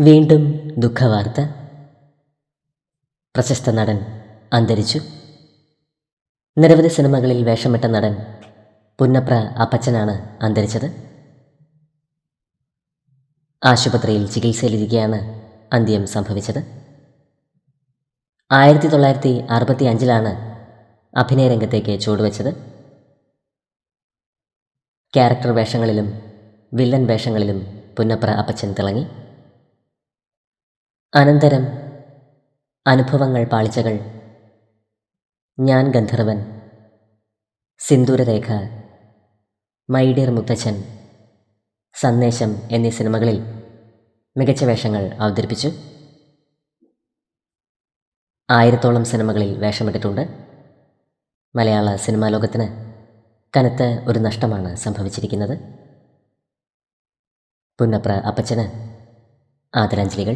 വീണ്ടും ദുഃഖവാർത്ത. പ്രശസ്ത നടൻ അന്തരിച്ചു. നിരവധി സിനിമകളിൽ വേഷമിട്ട നടൻ പുന്നപ്ര അപ്പച്ചനാണ് അന്തരിച്ചത്. ആശുപത്രിയിൽ ചികിത്സയിലിരിക്കെയാണ് അന്ത്യം സംഭവിച്ചത്. ആയിരത്തി തൊള്ളായിരത്തി അറുപത്തി അഞ്ചിലാണ് അഭിനയ രംഗത്തേക്ക് ചുവടുവെച്ചത്. ക്യാരക്ടർ വേഷങ്ങളിലും വില്ലൻ വേഷങ്ങളിലും പുന്നപ്ര അപ്പച്ചൻ തിളങ്ങി. അനന്തരം അനുഭവങ്ങൾ പാളിച്ചകൾ. ഞാൻ ഗന്ധർവൻ. സിന്ദൂരരേഖ. മൈഡിയർ മുത്തച്ഛൻ. സന്ദേശം എന്നീ സിനിമകളിൽ മികച്ച വേഷങ്ങൾ അവതരിപ്പിച്ചു. ആയിരത്തോളം സിനിമകളിൽ വേഷമിട്ടിട്ടുണ്ട്. മലയാള സിനിമാ ലോകത്തിന് കനത്ത ഒരു നഷ്ടമാണ് സംഭവിച്ചിരിക്കുന്നത്. പുന്നപ്ര അപ്പച്ചന് ആദരാഞ്ജലികൾ.